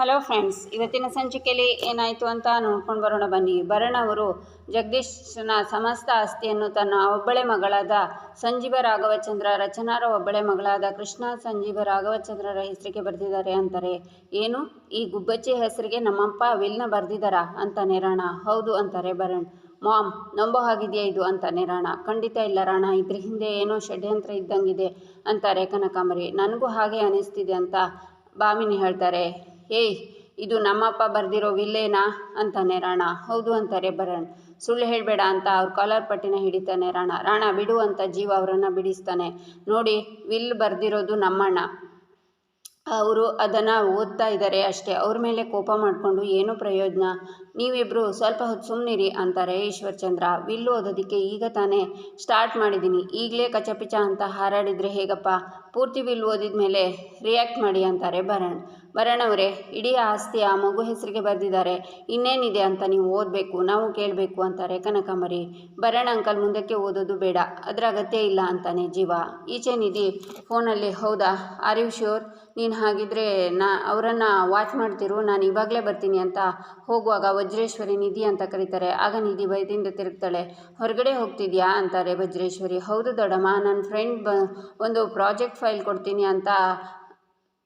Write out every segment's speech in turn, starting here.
Hello friends ಇವತ್ತಿನ ಸಂಚಿಕೆಯಲ್ಲಿ ಏನಾಯಿತು ಅಂತ ನೋಡ್ಕೊಂಡು ಬರೋಣ ಬನ್ನಿ. ಭರಣ್ ಅವರು ಜಗದೀಶ್ನ ಸಮಸ್ತ ಆಸ್ತಿಯನ್ನು ತನ್ನ ಒಬ್ಬಳೆ ಮಗಳಾದ ಸಂಜೀವ ರಾಘವಚಂದ್ರ ರಚನಾರ ಒಬ್ಬಳೆ ಮಗಳಾದ ಕೃಷ್ಣ ಸಂಜೀವ ರಾಘವಚಂದ್ರರ ಹೆಸರಿಗೆ ಬರೆದಿದ್ದಾರೆ ಅಂತಾರೆ. ಏನು? ಈ ಗುಬ್ಬಚ್ಚಿ ಹೆಸರಿಗೆ ನಮ್ಮಪ್ಪ ವಿಲ್ನ ಬರೆದಿದ್ದಾರಾ ಅಂತ ರಾಣ ಹೌದು ಅಂತಾರೆ ಭರಣ್. ಮಾಮ್, ನಂಬೋ ಹಾಗಿದೆಯಾ ಇದು ಅಂತಾನೆ ರಾಣ ಖಂಡಿತ ಇಲ್ಲ ರಾಣ, ಇದ್ರ ಹಿಂದೆ ಏನೋ ಷಡ್ಯಂತ್ರ ಇದ್ದಂಗಿದೆ ಅಂತಾರೆ ಕನಕಾಂಬರಿ. ನನಗೂ ಹಾಗೆ ಅನಿಸ್ತಿದೆ ಅಂತ ಬಾಮಿನಿ ಹೇಳ್ತಾರೆ. ಏಯ್, ಇದು ನಮ್ಮಪ್ಪ ಬರೆದಿರೋ ವಿಲ್ಲೇನಾ? ಅಂತಾನೆ ರಾಣ. ಹೌದು ಅಂತಾರೆ ಭರಣ್ ಸುಳ್ಳು ಹೇಳಬೇಡ ಅಂತ ಅವ್ರ ಕಾಲರ್ ಪಟ್ಟಿನ ಹಿಡಿತಾನೆ ರಾಣ. ರಾಣ, ಬಿಡು ಅಂತ ಜೀವ ಅವರನ್ನು ಬಿಡಿಸ್ತಾನೆ. ನೋಡಿ, ವಿಲ್ ಬರ್ದಿರೋದು ನಮ್ಮಣ್ಣ. ಅವರು ಅದನ್ನು ಓದ್ತಾ ಇದ್ದಾರೆ ಅಷ್ಟೇ. ಅವ್ರ ಮೇಲೆ ಕೋಪ ಮಾಡಿಕೊಂಡು ಏನು ಪ್ರಯೋಜನ. ನೀವಿಬ್ಬರು ಸ್ವಲ್ಪ ಹೊತ್ತು ಸುಮ್ಮನಿರಿ ಅಂತಾರೆ ಈಶ್ವರ್ಚಂದ್ರ ವಿಲ್ ಓದೋದಕ್ಕೆ ಈಗ ತಾನೇ ಸ್ಟಾರ್ಟ್ ಮಾಡಿದ್ದೀನಿ ಈಗಲೇ ಕಚಪಿಚ ಅಂತ ಹಾರಾಡಿದರೆ ಹೇಗಪ್ಪ? ಪೂರ್ತಿ ವಿಲ್ ಓದಿದ ಮೇಲೆ ರಿಯಾಕ್ಟ್ ಮಾಡಿ ಅಂತಾರೆ ಭರಣ್ ಭರಣ್ ಅವರೇ ಇಡೀ ಆಸ್ತಿ ಆ ಮಗು ಹೆಸರಿಗೆ ಬರೆದಿದ್ದಾರೆ. ಇನ್ನೇನಿದೆ ಅಂತ ನೀವು ಓದಬೇಕು, ನಾವು ಕೇಳಬೇಕು ಅಂತಾರೆ ಕನಕಾಂಬರಿ ಭರಣ ಅಂಕಲ್ ಮುಂದಕ್ಕೆ ಓದೋದು ಬೇಡ, ಅದರ ಅಗತ್ಯ ಇಲ್ಲ ಅಂತಾನೆ ಜೀವ. ಈಚೆ ನಿಧಿ ಫೋನಲ್ಲಿ, ಹೌದಾ? Are you sure? ನೀನು ಹಾಗಿದ್ರೆ ನಾ, ಅವರನ್ನು ವಾಚ್ ಮಾಡ್ತಿರು, ನಾನು ಇವಾಗಲೇ ಬರ್ತೀನಿ ಅಂತ ಹೋಗುವಾಗ ವಜ್ರೇಶ್ವರಿ ನಿಧಿ ಅಂತ ಕರೀತಾರೆ. ಆಗ ನಿಧಿ ಭಯದಿಂದ ತಿರುಗ್ತಾಳೆ. ಹೊರಗಡೆ ಹೋಗ್ತಿದ್ಯಾ? ಅಂತಾರೆ ವಜ್ರೇಶ್ವರಿ. ಹೌದು ದೊಡ್ಡಮ್ಮ ನನ್ನ ಫ್ರೆಂಡ್ ಬ, ಒಂದು ಪ್ರಾಜೆಕ್ಟ್ ಫೈಲ್ ಕೊಡ್ತೀನಿ ಅಂತ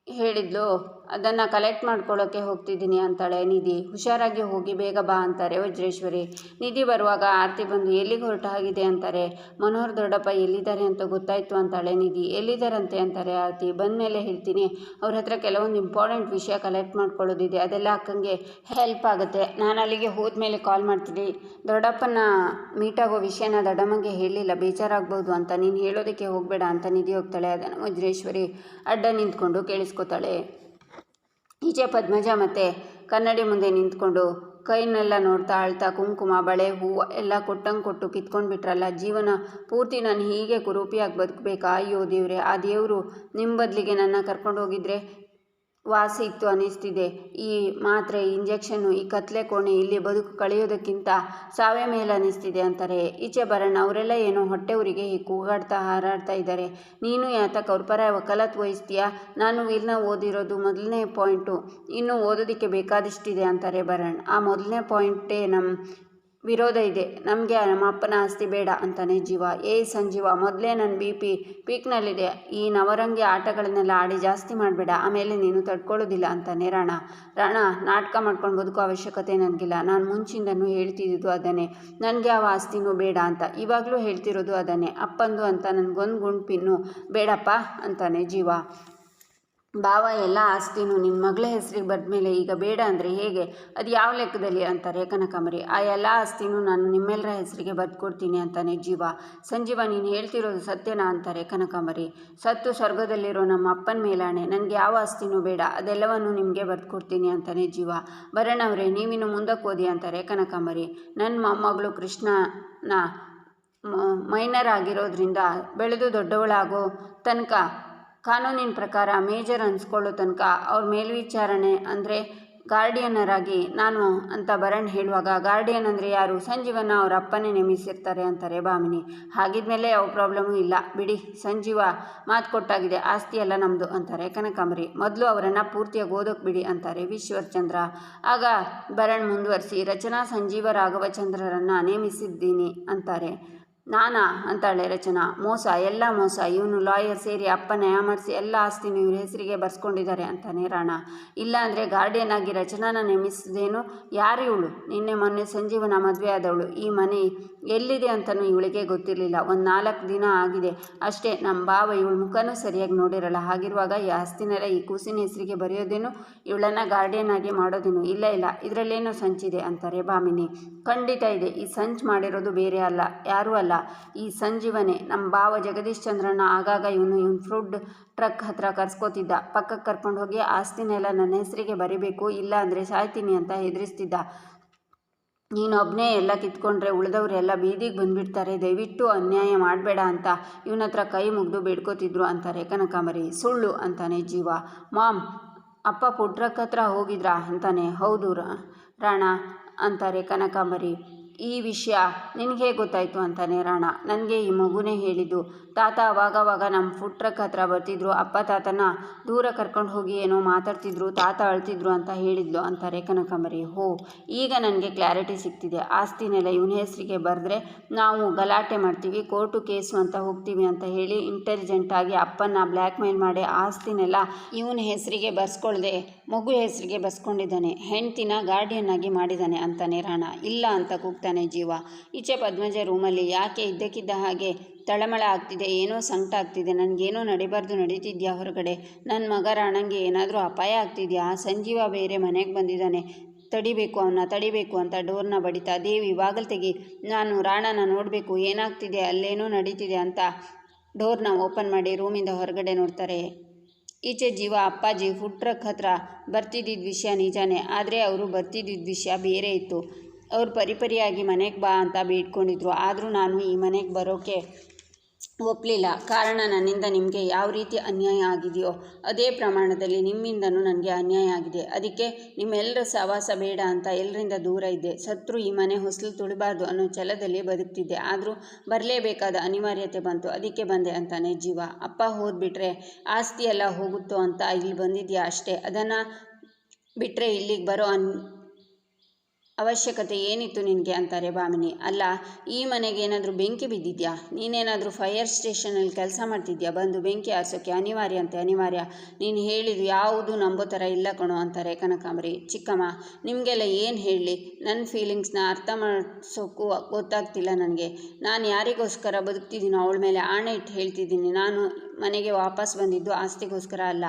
ಹೇಳಿದ್ಲು. ಅದನ್ನು ಕಲೆಕ್ಟ್ ಮಾಡ್ಕೊಳ್ಳೋಕ್ಕೆ ಹೋಗ್ತಿದ್ದೀನಿ ಅಂತಾಳೆ ನಿಧಿ. ಹುಷಾರಾಗಿ ಹೋಗಿ ಬೇಗ ಬಾ ಅಂತಾರೆ ವಜ್ರೇಶ್ವರಿ. ನಿಧಿ ಬರುವಾಗ ಆರತಿ ಬಂದು ಎಲ್ಲಿಗೆ ಹೊರಟ ಆಗಿದೆ ಅಂತಾರೆ. ಮನೋಹರ್ ದೊಡ್ಡಪ್ಪ ಎಲ್ಲಿದ್ದಾರೆ ಅಂತ ಗೊತ್ತಾಯಿತು ಅಂತಾಳೆ ನಿಧಿ. ಎಲ್ಲಿದ್ದಾರಂತೆ ಅಂತಾರೆ ಆರತಿ. ಬಂದ ಮೇಲೆ ಹೇಳ್ತೀನಿ. ಅವ್ರ ಹತ್ರ ಕೆಲವೊಂದು ಇಂಪಾರ್ಟೆಂಟ್ ವಿಷಯ ಕಲೆಕ್ಟ್ ಮಾಡ್ಕೊಳ್ಳೋದಿದೆ. ಅದೆಲ್ಲ ಅಕ್ಕಂಗೆ ಹೆಲ್ಪ್ ಆಗುತ್ತೆ. ನಾನು ಅಲ್ಲಿಗೆ ಹೋದ್ಮೇಲೆ ಕಾಲ್ ಮಾಡ್ತೀನಿ. ದೊಡ್ಡಪ್ಪನ ಮೀಟ್ ಆಗೋ ವಿಷಯನ ದೊಡ್ಡಮ್ಮಗೆ ಹೇಳಿಲ್ಲ. ಬೇಜಾರಾಗ್ಬೋದು ಅಂತ. ನೀನು ಹೇಳೋದಕ್ಕೆ ಹೋಗಬೇಡ ಅಂತ ನಿಧಿ ಹೋಗ್ತಾಳೆ. ಅದನ್ನು ವಜ್ರೇಶ್ವರಿ ಅಡ್ಡ ನಿಂತ್ಕೊಂಡು ಕೇಳಿಸ್ಕೊತಾಳೆ. ಈಚೆ ಪದ್ಮಜ ಮತ್ತು ಕನ್ನಡಿ ಮುಂದೆ ನಿಂತ್ಕೊಂಡು ಕೈನೆಲ್ಲ ನೋಡ್ತಾ ಅಳ್ತಾ ಕುಂಕುಮ, ಬಳೆ, ಹೂವು ಎಲ್ಲ ಕೊಟ್ಟಂಗೆ ಕೊಟ್ಟು ಕಿತ್ಕೊಂಡು ಬಿಟ್ರಲ್ಲ, ಜೀವನ ಪೂರ್ತಿ ನಾನು ಹೀಗೆ ಕುರೂಪಿಯಾಗಿ ಬದುಕಬೇಕಾ? ಅಯ್ಯೋ ದೇವ್ರೆ, ಆ ದೇವರು ನಿಮ್ಮ ಬದಲಿಗೆ ನನ್ನ ಕರ್ಕೊಂಡು ಹೋಗಿದ್ರೆ ವಾಸಿ ಇತ್ತು ಅನ್ನಿಸ್ತಿದೆ ಈ ಮಾತ್ರೆ, ಇಂಜೆಕ್ಷನ್ನು ಈ ಕತ್ಲೆ ಕೋಣೆ ಇಲ್ಲಿ ಬದುಕು ಕಳೆಯೋದಕ್ಕಿಂತ ಸಾವೇ ಮೇಲೆ ಅನ್ನಿಸ್ತಿದೆ ಅಂತಾರೆ. ಈಚೆ ಬರೋಣ ಅವರೆಲ್ಲ ಏನು ಹೊಟ್ಟೆ ಊರಿಗೆ ಕೂಗಾಡ್ತಾ ಹಾರಾಡ್ತಾ ಇದ್ದಾರೆ. ನೀನು ಯಾತಕ್ಕೆ ಅವ್ರ ಪರ ವಕಾಲತ್ ವಹಿಸ್ತೀಯಾ? ನಾನು ವಿಲ್ನ ಓದಿರೋದು ಮೊದಲನೇ ಪಾಯಿಂಟು. ಇನ್ನೂ ಓದೋದಕ್ಕೆ ಬೇಕಾದಷ್ಟಿದೆ ಅಂತಾರೆ ಭರಣ್ ಆ ಮೊದಲನೇ ಪಾಯಿಂಟೇ ನಮ್ಮ ವಿರೋಧ ಇದೆ. ನಮಗೆ ನಮ್ಮ ಅಪ್ಪನ ಆಸ್ತಿ ಬೇಡ ಅಂತಾನೆ ಜೀವ. ಏ ಸಂಜೀವ, ಮೊದಲೇ ನನ್ನ ಬಿ ಪಿ ಪೀಕ್ನಲ್ಲಿದೆ. ಈ ನವರಂಗಿ ಆಟಗಳನ್ನೆಲ್ಲ ಆಡಿ ಜಾಸ್ತಿ ಮಾಡಬೇಡ. ಆಮೇಲೆ ನೀನು ತಡ್ಕೊಳ್ಳೋದಿಲ್ಲ ಅಂತಾನೆ ರಾಣ. ರಾಣ, ನಾಟಕ ಮಾಡ್ಕೊಂಡು ಬದುಕೋ ಅವಶ್ಯಕತೆ ನನಗಿಲ್ಲ. ನಾನು ಮುಂಚಿಂದನೂ ಹೇಳ್ತಿದ್ದು ಅದನ್ನೇ. ನನಗೆ ಆ ಆಸ್ತಿನೂ ಬೇಡ ಅಂತ. ಇವಾಗಲೂ ಹೇಳ್ತಿರೋದು ಅದನ್ನೇ. ಅಪ್ಪಂದು ಅಂತ ನನಗೊಂದು ಗುಂಡು ಪಿನ್ನು. ಬೇಡಪ್ಪ ಅಂತಾನೆ ಜೀವ. ಭಾವ ಎಲ್ಲ ಆಸ್ತಿನೂ ನಿನ್ನ ಮಗಳ ಹೆಸರಿಗೆ ಬರೆದ್ಮೇಲೆ ಈಗ ಬೇಡ ಅಂದರೆ ಹೇಗೆ? ಅದು ಯಾವ ಲೆಕ್ಕದಲ್ಲಿ ಅಂತಾರೆ ಕನಕಾಂಬರಿ? ಆ ಎಲ್ಲ ಆಸ್ತಿನೂ ನಾನು ನಿಮ್ಮೆಲ್ಲರ ಹೆಸರಿಗೆ ಬರ್ಕೊಡ್ತೀನಿ ಅಂತಾನೆ ಜೀವ. ಸಂಜೀವ, ನೀನು ಹೇಳ್ತಿರೋದು ಸತ್ಯನಾ ಅಂತಾರೆ ಕನಕಾಂಬರಿ. ಸತ್ತು ಸ್ವರ್ಗದಲ್ಲಿರೋ ನಮ್ಮ ಅಪ್ಪನ ಮೇಲಾಣೆ, ನನಗೆ ಯಾವ ಆಸ್ತಿನೂ ಬೇಡ, ಅದೆಲ್ಲವನ್ನು ನಿಮಗೆ ಬರ್ಕೊಡ್ತೀನಿ ಅಂತಾನೆ ಜೀವ. ಅವರೇ, ನೀವಿನ್ನು ಮುಂದಕ್ಕೆ ಓದಿ ಅಂತಾರೆ ಕನಕಾಂಬರಿ. ನನ್ನ ಮೊಮ್ಮಗಳು ಕೃಷ್ಣನ ಮೈನರ್ ಆಗಿರೋದ್ರಿಂದ ಬೆಳೆದು ದೊಡ್ಡವಳಾಗೋ ತನಕ ಕಾನೂನಿನ ಪ್ರಕಾರ ಮೇಜರ್ ಅನ್ಸ್ಕೊಳ್ಳೋ ತನಕ ಅವ್ರ ಮೇಲ್ವಿಚಾರಣೆ ಅಂದರೆ ಗಾರ್ಡಿಯನರಾಗಿ ನಾನು ಅಂತ ಭರಣ್ ಹೇಳುವಾಗ ಗಾರ್ಡಿಯನ್ ಅಂದರೆ ಯಾರು? ಸಂಜೀವನ ಅವ್ರ ಅಪ್ಪನೇ ನೇಮಿಸಿರ್ತಾರೆ ಅಂತಾರೆ ಭಾಮಿನಿ. ಹಾಗಿದ್ಮೇಲೆ ಯಾವ ಪ್ರಾಬ್ಲಮೂ ಇಲ್ಲ. ಬಿಡಿ, ಸಂಜೀವ ಮಾತು ಕೊಟ್ಟಾಗಿದೆ, ಆಸ್ತಿ ಎಲ್ಲ ನಮ್ಮದು ಅಂತಾರೆ ಕನಕಾಂಬರಿ. ಮೊದಲು ಅವರನ್ನು ಪೂರ್ತಿಯಾಗಿ ಓದೋಕೆ ಬಿಡಿ ಅಂತಾರೆ ವಿಶ್ವರ್ಚಂದ್ರ ಆಗ ಭರಣ್ ಮುಂದುವರಿಸಿ, ರಚನಾ ಸಂಜೀವ ರಾಘವಚಂದ್ರರನ್ನು ನೇಮಿಸಿದ್ದೀನಿ ಅಂತಾರೆ. ನಾನಾ ಅಂತಾಳೆ ರಚನಾ, ಮೋಸ, ಎಲ್ಲ ಮೋಸ, ಇವನು ಲಾಯರ್ ಸೇರಿ ಅಪ್ಪನ ಯಾಮರ್ಸಿ ಎಲ್ಲ ಆಸ್ತಿನೂ ಇವ್ರ ಹೆಸರಿಗೆ ಬರ್ಸ್ಕೊಂಡಿದ್ದಾರೆ ಅಂತಾನೆ ರಾಣ. ಇಲ್ಲ ಅಂದರೆ ಗಾರ್ಡಿಯನ್ ಆಗಿ ರಚನಾನ ನೇಮಿಸಿದೇನು ಯಾರು ಇವಳು? ನಿನ್ನೆ ಮೊನ್ನೆ ಸಂಜೀವನ ಮದುವೆ ಆದವಳು. ಈ ಮನೆ ಎಲ್ಲಿದೆ ಅಂತಲೂ ಇವಳಿಗೆ ಗೊತ್ತಿರಲಿಲ್ಲ. ಒಂದು ನಾಲ್ಕು ದಿನ ಆಗಿದೆ. ಅಷ್ಟೇ ನಮ್ಮ ಭಾವ ಇವಳ ಮುಖನೂ ಸರಿಯಾಗಿ ನೋಡಿರಲ್ಲ. ಹಾಗಿರುವಾಗ ಈ ಆಸ್ತಿನೆಲ್ಲ ಈ ಕೂಸಿನ ಹೆಸರಿಗೆ ಬರೆಯೋದೇನು? ಇವಳನ್ನು ಗಾರ್ಡಿಯನ್ ಆಗಿ ಮಾಡೋದೇನು? ಇಲ್ಲ ಇಲ್ಲ, ಇದರಲ್ಲೇನೋ ಸಂಚಿದೆ ಅಂತಾರೆ ಭಾಮಿನಿ. ಖಂಡಿತ ಇದೆ. ಈ ಸಂಚ್ ಮಾಡಿರೋದು ಬೇರೆ ಅಲ್ಲ. ಯಾರೂ ಅಲ್ಲ. ಈ ಸಂಜೀವನೇ ನಮ್ಮ ಭಾವ ಜಗದೀಶ್ ಚಂದ್ರನ ಆಗಾಗ ಇವನು ಇವನು ಫ್ರೂಡ್ ಟ್ರಕ್ ಹತ್ರ ಕರ್ಸ್ಕೋತಿದ್ದ. ಪಕ್ಕಕ್ಕೆ ಕರ್ಕೊಂಡು ಹೋಗಿ ಆಸ್ತಿನೆಲ್ಲ ನನ್ನ ಹೆಸರಿಗೆ ಬರಿಬೇಕು, ಇಲ್ಲ ಅಂದರೆ ಸಾಯ್ತೀನಿ ಅಂತ ಹೆದರಿಸ್ತಿದ್ದ. ನೀನೊಬ್ಬನೇ ಎಲ್ಲ ಕಿತ್ಕೊಂಡ್ರೆ ಉಳಿದವರೆಲ್ಲ ಬೀದಿಗೆ ಬಂದುಬಿಡ್ತಾರೆ, ದಯವಿಟ್ಟು ಅನ್ಯಾಯ ಮಾಡಬೇಡ ಅಂತ ಇವನ ಹತ್ರ ಕೈ ಮುಗಿದು ಬೇಡ್ಕೋತಿದ್ರು ಅಂತಾರೆ ಕನಕಾಂಬರಿ ಸುಳ್ಳು ಅಂತಾನೆ ಜೀವ. ಮಾಮ್, ಅಪ್ಪ ಪುಟ್ರಕ್ಕ ಹತ್ರ ಹೋಗಿದ್ರಾ ಅಂತಾನೆ. ಹೌದು ರಾಣ ಅಂತಾರೆ ಕನಕಾಂಬರಿ ಈ ವಿಷಯ ನಿನಗೆ ಗೊತ್ತಾಯಿತು ಅಂತಾನೆ ರಾಣ. ನನಗೆ ಈ ಮಗುನೇ ಹೇಳಿದ್ದು. ತಾತ ಅವಾಗವಾಗ ನಮ್ಮ ಫುಡ್ ಟ್ರಕ್ ಹತ್ರ ಬರ್ತಿದ್ರು. ಅಪ್ಪ ತಾತನ ದೂರ ಕರ್ಕೊಂಡು ಹೋಗಿ ಏನೋ ಮಾತಾಡ್ತಿದ್ರು, ತಾತ ಅಳ್ತಿದ್ರು ಅಂತ ಹೇಳಿದ್ಲು ಅಂತಾರೆ ಕನಕಾಂಬರಿ. ಹೋ, ಈಗ ನನಗೆ ಕ್ಲಾರಿಟಿ ಸಿಗ್ತಿದೆ. ಆಸ್ತಿನೆಲ್ಲ ಇವನ ಹೆಸರಿಗೆ ಬರೆದ್ರೆ ನಾವು ಗಲಾಟೆ ಮಾಡ್ತೀವಿ ಕೋರ್ಟು ಕೇಸು ಅಂತ ಹೋಗ್ತೀವಿ ಅಂತ ಹೇಳಿ ಇಂಟೆಲಿಜೆಂಟಾಗಿ ಅಪ್ಪನ ಬ್ಲ್ಯಾಕ್ ಮೇಲ್ ಮಾಡಿ ಆಸ್ತಿನೆಲ್ಲ ಇವನ ಹೆಸರಿಗೆ ಬರ್ಸ್ಕೊಳ್ದೆ, ಮಗು ಹೆಸರಿಗೆ ಬಸ್ಕೊಂಡಿದ್ದಾನೆ ಹೆಂಡ್ತಿನ ಗಾರ್ಡಿಯನ್ ಆಗಿ ಮಾಡಿದ್ದಾನೆ ಅಂತಾನೆ ರಾಣ. ಇಲ್ಲ ಅಂತ ಕೂಗ್ತಾನೆ ಜೀವ. ಈಚೆ ಪದ್ಮಜ ರೂಮಲ್ಲಿ ಯಾಕೆ ಇದ್ದಕ್ಕಿದ್ದ ಹಾಗೆ ತಳಮಳ ಆಗ್ತಿದೆ, ಏನೋ ಸಂಕಟ ಆಗ್ತಿದೆ, ನನಗೇನೋ ನಡಿಬಾರ್ದು ನಡೀತಿದ್ಯಾ ಹೊರಗಡೆ? ನನ್ನ ಮಗ ರಾಣಂಗೆ ಏನಾದರೂ ಅಪಾಯ ಆಗ್ತಿದೆಯಾ? ಸಂಜೀವ ಬೇರೆ ಮನೆಗೆ ಬಂದಿದ್ದಾನೆ ತಡಿಬೇಕು ಅವನ್ನ ತಡಿಬೇಕು ಅಂತ ಡೋರ್ನ ಬಡಿತಾ, ದೇವಿ ಬಾಗಲ್ ತೆಗಿ, ನಾನು ರಾಣನ ನೋಡಬೇಕು, ಏನಾಗ್ತಿದೆ, ಅಲ್ಲೇನೋ ನಡೀತಿದೆ ಅಂತ ಡೋರ್ನ ಓಪನ್ ಮಾಡಿ ರೂಮಿಂದ ಹೊರಗಡೆ ನೋಡ್ತಾರೆ. ಈಚೆ ಜೀವ ಅಪ್ಪಾಜಿ ಫುಡ್ ಟ್ರಕ್ ಹತ್ರ ಬರ್ತಿದ್ದಿದ್ದ ವಿಷಯ ನಿಜಾನೇ, ಆದರೆ ಅವರು ಬರ್ತಿದ್ದಿದ್ದ ವಿಷಯ ಬೇರೆ ಇತ್ತು. ಅವ್ರು ಪರಿಪರಿಯಾಗಿ ಮನೆಗೆ ಬಾ ಅಂತ ಬೇಡ್ಕೊಂಡಿದ್ರು ಆದರೂ ನಾನು ಈ ಮನೆಗೆ ಬರೋಕ್ಕೆ ಒಪ್ಪಲಿಲ್ಲ ಕಾರಣ ನನ್ನಿಂದ ನಿಮಗೆ ಯಾವ ರೀತಿ ಅನ್ಯಾಯ ಆಗಿದೆಯೋ ಅದೇ ಪ್ರಮಾಣದಲ್ಲಿ ನಿಮ್ಮಿಂದನೂ ನನಗೆ ಅನ್ಯಾಯ ಆಗಿದೆ. ಅದಕ್ಕೆ ನಿಮ್ಮೆಲ್ಲರ ಸಹವಾಸ ಬೇಡ ಅಂತ ಎಲ್ಲರಿಂದ ದೂರ ಇದ್ದೆ. ಸತ್ರು ಈ ಮನೆ ಹೊಸಲು ತುಳಿಬಾರ್ದು ಅನ್ನೋ ಛಲದಲ್ಲಿ ಬದುಕ್ತಿದ್ದೆ. ಆದರೂ ಬರಲೇಬೇಕಾದ ಅನಿವಾರ್ಯತೆ ಬಂತು. ಅದಕ್ಕೆ ಬಂದೆ ಅಂತಾನೆ ಜೀವ. ಅಪ್ಪ ಹೋದ್ಬಿಟ್ರೆ ಆಸ್ತಿ ಎಲ್ಲ ಹೋಗುತ್ತೋ ಅಂತ ಇಲ್ಲಿ ಬಂದಿದ್ಯಾ ಅಷ್ಟೇ. ಅದನ್ನು ಬಿಟ್ಟರೆ ಇಲ್ಲಿಗೆ ಬರೋ ಅನ್ ಅವಶ್ಯಕತೆ ಏನಿತ್ತು ನಿನಗೆ? ಅಂತಾರೆ ಭಾಮಿನಿ ಅಲ್ಲ, ಈ ಮನೆಗೆ ಏನಾದರೂ ಬೆಂಕಿ ಬಿದ್ದಿದ್ಯಾ? ನೀನೇನಾದರೂ ಫೈರ್ ಸ್ಟೇಷನಲ್ಲಿ ಕೆಲಸ ಮಾಡ್ತಿದ್ಯಾ? ಬಂದು ಬೆಂಕಿ ಆರಿಸೋಕ್ಕೆ ಅನಿವಾರ್ಯ ಅಂತೆ, ಅನಿವಾರ್ಯ. ನೀನು ಹೇಳಿದ್ದು ಯಾವುದು ನಂಬೋ ಥರ ಇಲ್ಲ ಕಣೋ, ಅಂತಾರೆ ಕನಕಾಂಬರಿ. ಚಿಕ್ಕಮ್ಮ, ನಿಮಗೆಲ್ಲ ಏನು ಹೇಳಲಿ ನನ್ನ ಫೀಲಿಂಗ್ಸ್ನ ಅರ್ಥ ಮಾಡಿಸೋಕ್ಕೂ ಗೊತ್ತಾಗ್ತಿಲ್ಲ ನನಗೆ. ನಾನು ಯಾರಿಗೋಸ್ಕರ ಬದುಕ್ತಿದ್ದೀನೋ ಅವಳ ಮೇಲೆ ಆಣೆ ಇಟ್ಟು ಹೇಳ್ತಿದ್ದೀನಿ. ನಾನು ಮನೆಗೆ ವಾಪಸ್ ಬಂದಿದ್ದು ಆಸ್ತಿಗೋಸ್ಕರ ಅಲ್ಲ.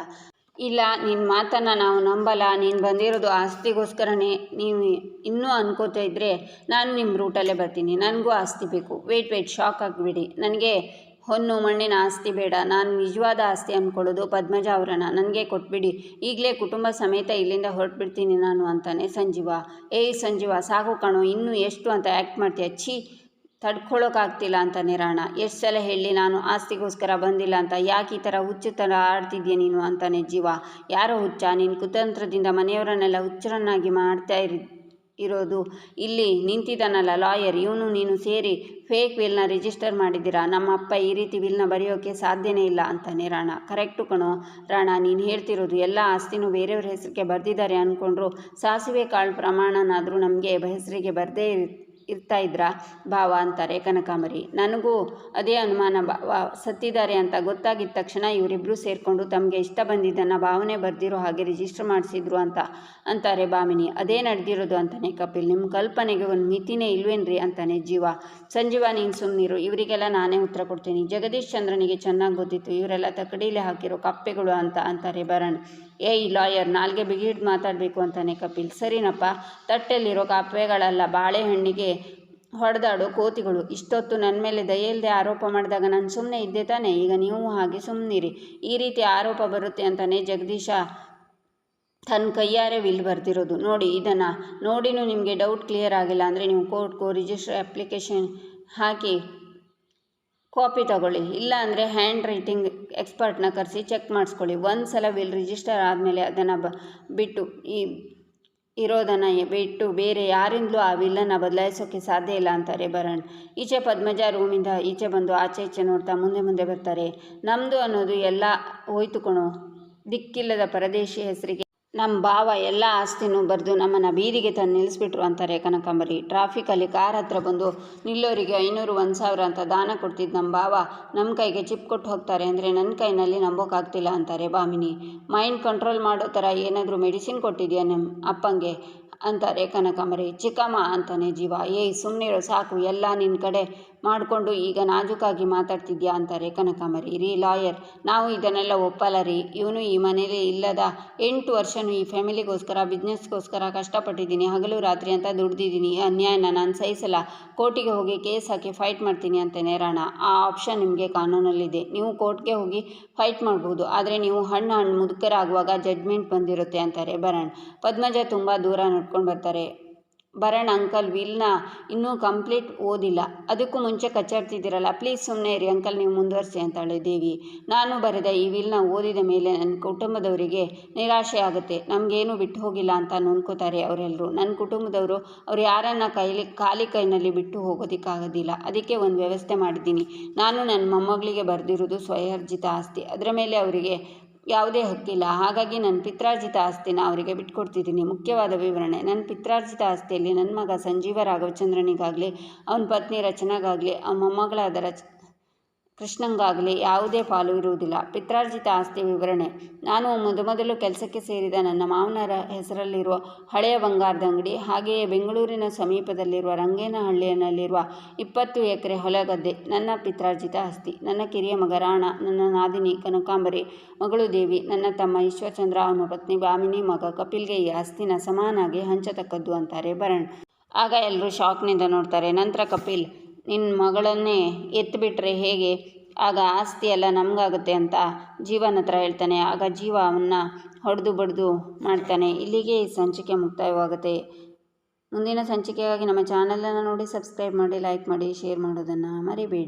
ಇಲ್ಲ ನಿನ್ನ ಮಾತನ್ನು ನಾವು ನಂಬಲ್ಲ, ನೀನು ಬಂದಿರೋದು ಆಸ್ತಿಗೋಸ್ಕರನೇ. ನೀವು ಇನ್ನೂ ಅನ್ಕೋತಾ ಇದ್ದರೆ ನಾನು ನಿಮ್ಮ ರೂಟಲ್ಲೇ ಬರ್ತೀನಿ. ನನಗೂ ಆಸ್ತಿ ಬೇಕು. ವೆಯ್ಟ್ ವೆಯ್ಟ್ ಶಾಕ್ ಆಗಿಬಿಡಿ. ನನಗೆ ಹೊನ್ನು, ಮಣ್ಣಿನ ಆಸ್ತಿ ಬೇಡ. ನಾನು ನಿಜವಾದ ಆಸ್ತಿ ಅಂದ್ಕೊಳ್ಳೋದು ಪದ್ಮಜ ಅವರನ್ನ. ನನಗೆ ಕೊಟ್ಬಿಡಿ. ಈಗಲೇ ಕುಟುಂಬ ಸಮೇತ ಇಲ್ಲಿಂದ ಹೊರಟ್ಬಿಡ್ತೀನಿ ನಾನು ಅಂತಾನೆ ಸಂಜೀವ. ಏಯ್ ಸಂಜೀವ ಸಾಕು ಕಣೋ, ಇನ್ನೂ ಎಷ್ಟು ಅಂತ ಆ್ಯಕ್ಟ್ ಮಾಡ್ತೀಯ? ಛೀ. ತಡ್ಕೊಳ್ಳೋಕ್ಕಾಗ್ತಿಲ್ಲ ಅಂತ ನಿರಾಣ. ಎಷ್ಟು ಸಲ ಹೇಳಿ ನಾನು ಆಸ್ತಿಗೋಸ್ಕರ ಬಂದಿಲ್ಲ ಅಂತ, ಯಾಕೆ ಈ ಥರ ಹುಚ್ಚು ಥರ ಆಡ್ತಿದ್ಯಾ ನೀನು ಅಂತಾನೆ ಜೀವ. ಯಾರೋ ಹುಚ್ಚ, ನೀನು ಕುತಂತ್ರದಿಂದ ಮನೆಯವರನ್ನೆಲ್ಲ ಹುಚ್ಚರನ್ನಾಗಿ ಮಾಡ್ತಾ ಇರಿ, ಇರೋದು. ಇಲ್ಲಿ ನಿಂತಿದ್ದಾನಲ್ಲ ಲಾಯರ್, ಇವನು ನೀನು ಸೇರಿ ಫೇಕ್ ವಿಲ್ನ ರಿಜಿಸ್ಟರ್ ಮಾಡಿದ್ದೀರಾ? ನಮ್ಮಪ್ಪ ಈ ರೀತಿ ವಿಲ್ನ ಬರೆಯೋಕ್ಕೆ ಸಾಧ್ಯನೇ ಇಲ್ಲ ಅಂತಾನೆ ರಾಣ ಕರೆಕ್ಟು ಕಣೋ. ರಾಣ, ನೀನು ಹೇಳ್ತಿರೋದು ಎಲ್ಲ ಆಸ್ತಿನೂ ಬೇರೆಯವ್ರ ಹೆಸರಿಗೆ ಬರೆದಿದ್ದಾರೆ ಅಂದ್ಕೊಂಡ್ರು ಸಾಸಿವೆ ಕಾಳು ಪ್ರಮಾಣನಾದರೂ ನಮಗೆ ಹೆಸರಿಗೆ ಬರದೇ ಇರ್ತಾ ಇದ್ರಾ? ಭಾವ ಅಂತಾರೆ ಕನಕಾಂಬರಿ. ನನಗೂ ಅದೇ ಅನುಮಾನ ಭಾವ ಸತ್ತಿದ್ದಾರೆ ಅಂತ ಗೊತ್ತಾಗಿದ್ದ ತಕ್ಷಣ ಇವರಿಬ್ಬರು ಸೇರಿಕೊಂಡು ತಮಗೆ ಇಷ್ಟ ಬಂದಿದ್ದನ್ನು ಭಾವನೆ ಬರೆದಿರೋ ಹಾಗೆ ರಿಜಿಸ್ಟರ್ ಮಾಡಿಸಿದ್ರು ಅಂತ ಅಂತಾರೆ ಭಾಮಿನಿ. ಅದೇ ನಡೆದಿರೋದು ಅಂತಾನೆ ಕಪಿಲ್. ನಿಮ್ಮ ಕಲ್ಪನೆಗೆ ಒಂದು ಮಿತಿನೇ ಇಲ್ವೇನ್ರಿ ಅಂತಾನೆ ಜೀವ. ಸಂಜೀವ ನೀನು ಸುಮ್ಮನಿರು ಇವರಿಗೆಲ್ಲ ನಾನೇ ಉತ್ತರ ಕೊಡ್ತೀನಿ. ಜಗದೀಶ್ ಚಂದ್ರನಿಗೆ ಚೆನ್ನಾಗಿ ಗೊತ್ತಿತ್ತು. ಇವರೆಲ್ಲ ತಕಡೀಲೆ ಹಾಕಿರೋ ಕಪ್ಪೆಗಳು ಅಂತ ಅಂತಾರೆ ಭರಣ್ ಏಯ್ ಲಾಯರ್ ನಾಲ್ಗೆ ಬಿಗಿಡ್ ಮಾತಾಡಬೇಕು ಅಂತಾನೆ ಕಪಿಲ್. ಸರಿನಪ್ಪ, ತಟ್ಟೆಯಲ್ಲಿರೋ ಕಾಪೆಗಳಲ್ಲ ಬಾಳೆಹಣ್ಣಿಗೆ ಹೊಡೆದಾಡೋ ಕೋತಿಗಳು. ಇಷ್ಟೊತ್ತು ನನ್ನ ಮೇಲೆ ದಯೆಯಿಲ್ಲದೆ ಆರೋಪ ಮಾಡಿದಾಗ ನಾನು ಸುಮ್ಮನೆ ಇದ್ದೆ ತಾನೆ. ಈಗ ನೀವು ಹಾಗೆ ಸುಮ್ಮನಿರಿ ಈ ರೀತಿ ಆರೋಪ ಬರುತ್ತೆ ಅಂತಾನೆ ಜಗದೀಶ ತನ್ನ ಕೈಯಾರೆ ವಿಲ್ ಬರೆದಿರೋದು. ನೋಡಿ, ಇದನ್ನು ನೋಡಿನೂ ನಿಮಗೆ ಡೌಟ್ ಕ್ಲಿಯರ್ ಆಗಿಲ್ಲ ಅಂದರೆ ನೀವು ಕೋರ್ಟ್ಗೂ ರಿಜಿಸ್ಟರ್ ಅಪ್ಲಿಕೇಶನ್ ಹಾಕಿ ಕಾಪಿ ತಗೊಳ್ಳಿ. ಇಲ್ಲ ಅಂದರೆ ಹ್ಯಾಂಡ್ ರೈಟಿಂಗ್ ಎಕ್ಸ್ಪರ್ಟ್ನ ಕರೆಸಿ ಚೆಕ್ ಮಾಡಿಸ್ಕೊಳ್ಳಿ. ಒಂದು ಸಲ ವಿಲ್ ರಿಜಿಸ್ಟರ್ ಆದಮೇಲೆ ಅದನ್ನು ಬ, ಬಿಟ್ಟು ಈ, ಇರೋದನ್ನು ಬಿಟ್ಟು ಬೇರೆ ಯಾರಿಂದಲೂ ಆ ವಿಲ್ಲನ್ನು ಬದಲಾಯಿಸೋಕ್ಕೆ ಸಾಧ್ಯ ಇಲ್ಲ ಅಂತಾರೆ ಭರಣ್ ಈಚೆ ಪದ್ಮಜ ರೂಮಿಂದ ಈಚೆ ಬಂದು ಆಚೆ ಈಚೆ ನೋಡ್ತಾ ಮುಂದೆ ಮುಂದೆ ಬರ್ತಾರೆ. ನಮ್ಮದು ಅನ್ನೋದು ಎಲ್ಲ ಹೋಯ್ತು ದಿಕ್ಕಿಲ್ಲದ ಪರದೇಶಿ ಹೆಸರಿಗೆ ನಮ್ಮ ಭಾವ ಎಲ್ಲ ಆಸ್ತಿನೂ ಬರೆದು ನಮ್ಮನ್ನು ಬೀದಿಗೆ ತಂದು ನಿಲ್ಲಿಸ್ಬಿಟ್ರು ಅಂತಾರೆ ಕನಕಾಂಬರಿ. ಟ್ರಾಫಿಕಲ್ಲಿ ಕಾರ್ ಹತ್ರ ಬಂದು ನಿಲ್ಲೋರಿಗೆ ಐನೂರು, ಒಂದು ಸಾವಿರ ಅಂತ ದಾನ ಕೊಡ್ತಿದ್ದು ನಮ್ಮ ಭಾವ ನಮ್ಮ ಕೈಗೆ ಚಿಪ್ ಕೊಟ್ಟು ಹೋಗ್ತಾರೆ ಅಂದರೆ ನನ್ನ ಕೈನಲ್ಲಿ ನಂಬೋಕ್ಕಾಗ್ತಿಲ್ಲ ಅಂತಾರೆ ಭಾಮಿನಿ ಮೈಂಡ್ ಕಂಟ್ರೋಲ್ ಮಾಡೋ ಥರ ಏನಾದರೂ ಮೆಡಿಸಿನ್ ಕೊಟ್ಟಿದೆಯಾ ನಮ್ಮ ಅಪ್ಪಂಗೆ? ಅಂತಾರೆ ಕನಕಾಂಬರಿ. ಚಿಕ್ಕಮ್ಮ ಅಂತಾನೆ ಜೀವ. ಏಯ್ ಸುಮ್ಮನಿರೋ ಸಾಕು. ಎಲ್ಲ ನಿನ್ನ ಕಡೆ ಮಾಡಿಕೊಂಡು ಈಗ ನಾಜೂಕಾಗಿ ಮಾತಾಡ್ತಿದ್ಯಾ ಅಂತಾರೆ ಕನಕಾಂಬರಿ. ರೀ, ಲಾಯರ್, ನಾವು ಇದನ್ನೆಲ್ಲ ಒಪ್ಪಲ್ಲ ರೀ. ಇವನು ಈ ಮನೇಲಿ ಇಲ್ಲದ ಎಂಟು ವರ್ಷನೂ ಈ ಫ್ಯಾಮಿಲಿಗೋಸ್ಕರ, ಬಿಸ್ನೆಸ್ಗೋಸ್ಕರ ಕಷ್ಟಪಟ್ಟಿದ್ದೀನಿ. ಹಗಲು ರಾತ್ರಿ ಅಂತ ದುಡ್ದಿದ್ದೀನಿ. ಈ ಅನ್ಯಾಯನ ನಾನು ಸಹಿಸಲ್ಲ. ಕೋರ್ಟಿಗೆ ಹೋಗಿ ಕೇಸ್ ಹಾಕಿ ಫೈಟ್ ಮಾಡ್ತೀನಿ ಅಂತಾನೆ ರಾಣ. ಆ ಆಪ್ಷನ್ ನಿಮಗೆ ಕಾನೂನಲ್ಲಿದೆ. ನೀವು ಕೋರ್ಟ್ಗೆ ಹೋಗಿ ಫೈಟ್ ಮಾಡ್ಬೋದು. ಆದರೆ ನೀವು ಹಣ್ಣು ಹಣ್ಣು ಮುದುಕರಾಗುವಾಗ ಜಡ್ಜ್ಮೆಂಟ್ ಬಂದಿರುತ್ತೆ ಅಂತಾರೆ ಬರಣ್. ಪದ್ಮಜ ತುಂಬ ದೂರ ನಡ್ಕೊಂಡು ಬರ್ತಾರೆ. ಭರಣ್, ಅಂಕಲ್ ವಿಲ್ನ ಇನ್ನೂ ಕಂಪ್ಲೀಟ್ ಓದಿಲ್ಲ. ಅದಕ್ಕೂ ಮುಂಚೆ ಕಚ್ಚಾಡ್ತಿದ್ದೀರಲ್ಲ, ಪ್ಲೀಸ್ ಸುಮ್ಮನೆ ಇರಿ, ಅಂಕಲ್ ನೀವು ಮುಂದುವರಿಸಿ ಅಂತಾಳೆ ದೇವಿ. ನಾನು ಬರೆದ ಈ ವಿಲ್ನ ಓದಿದ ಮೇಲೆ ನನ್ನ ಕುಟುಂಬದವರಿಗೆ ನಿರಾಶೆ ಆಗುತ್ತೆ. ನಮಗೇನು ಬಿಟ್ಟು ಹೋಗಿಲ್ಲ ಅಂತ ನೊಂದ್ಕೋತಾರೆ ಅವರೆಲ್ಲರೂ ನನ್ನ ಕುಟುಂಬದವರು, ಅವ್ರು ಯಾರನ್ನ ಕೈಲಿ, ಖಾಲಿ ಕೈನಲ್ಲಿ ಬಿಟ್ಟು ಹೋಗೋದಕ್ಕಾಗೋದಿಲ್ಲ ಅದಕ್ಕೆ ಒಂದು ವ್ಯವಸ್ಥೆ ಮಾಡಿದ್ದೀನಿ. ನಾನು ನನ್ನ ಮೊಮ್ಮಗಳಿಗೆ ಬರೆದಿರೋದು ಸ್ವಯರ್ಜಿತ ಆಸ್ತಿ. ಅದರ ಮೇಲೆ ಅವರಿಗೆ ಯಾವುದೇ ಹಕ್ಕಿಲ್ಲ ಹಾಗಾಗಿ ನನ್ನ ಪಿತ್ರಾರ್ಜಿತ ಆಸ್ತಿನ ಅವರಿಗೆ ಬಿಟ್ಕೊಡ್ತಿದ್ದೀನಿ. ಮುಖ್ಯವಾದ ವಿವರಣೆ, ನನ್ನ ಪಿತ್ರಾರ್ಜಿತ ಆಸ್ತಿಯಲ್ಲಿ ನನ್ನ ಮಗ ಸಂಜೀವ ರಾಘವಚಂದ್ರನಿಗಾಗಲಿ, ಅವನ ಪತ್ನಿ ರಚನಾಗಾಗಲಿ, ಅವನ ಮೊಮ್ಮಗಳಾದ ರಚ ಕೃಷ್ಣಂಗಾಗಲಿ ಯಾವುದೇ ಪಾಲು ಇರುವುದಿಲ್ಲ. ಪಿತ್ರಾರ್ಜಿತ ಆಸ್ತಿ ವಿವರಣೆ. ನಾನು ಮೊದಮೊದಲು ಕೆಲಸಕ್ಕೆ ಸೇರಿದ ನನ್ನ ಮಾವನರ ಹೆಸರಲ್ಲಿರುವ ಹಳೆಯ ಬಂಗಾರದ ಅಂಗಡಿ, ಹಾಗೆಯೇ ಬೆಂಗಳೂರಿನ ಸಮೀಪದಲ್ಲಿರುವ ರಂಗೇನಹಳ್ಳಿಯಲ್ಲಿರುವ ಇಪ್ಪತ್ತು ಎಕರೆ ಹೊಲಗದ್ದೆ ನನ್ನ ಪಿತ್ರಾರ್ಜಿತ ಆಸ್ತಿ. ನನ್ನ ಕಿರಿಯ ಮಗ ರಾಣ, ನನ್ನ ನಾದಿನಿ ಕನಕಾಂಬರಿ, ಮಗಳು ದೇವಿ, ನನ್ನ ತಮ್ಮ ಈಶ್ವರಚಂದ್ರ ಅವನ ಪತ್ನಿ ಭಾಮಿನಿ, ಮಗ ಕಪಿಲ್ಗೆ ಈ ಆಸ್ತಿನ ಸಮಾನಾಗಿ ಹಂಚತಕ್ಕದ್ದು ಅಂತಾರೆ ಭರಣ್. ಆಗ ಎಲ್ಲರೂ ಶಾಕ್ನಿಂದ ನೋಡ್ತಾರೆ, ನಂತರ ಕಪಿಲ್ ನಿನ್ನ ಮಗಳನ್ನೇ ಎತ್ತಿಬಿಟ್ರೆ ಹೇಗೆ? ಆಗ ಆಸ್ತಿ ಎಲ್ಲ ನಮಗಾಗುತ್ತೆ ಅಂತ ಜೀವನ ಹತ್ರ ಹೇಳ್ತಾನೆ. ಆಗ ಜೀವ ಅವನ್ನ ಹೊಡೆದು ಬಡಿದು ಮಾಡ್ತಾನೆ. ಇಲ್ಲಿಗೆ ಈ ಸಂಚಿಕೆ ಮುಕ್ತಾಯವಾಗುತ್ತೆ. ಮುಂದಿನ ಸಂಚಿಕೆಗಾಗಿ ನಮ್ಮ ಚಾನಲನ್ನು ನೋಡಿ, ಸಬ್ಸ್ಕ್ರೈಬ್ ಮಾಡಿ, ಲೈಕ್ ಮಾಡಿ, ಶೇರ್ ಮಾಡೋದನ್ನು ಮರಿಬೇಡಿ.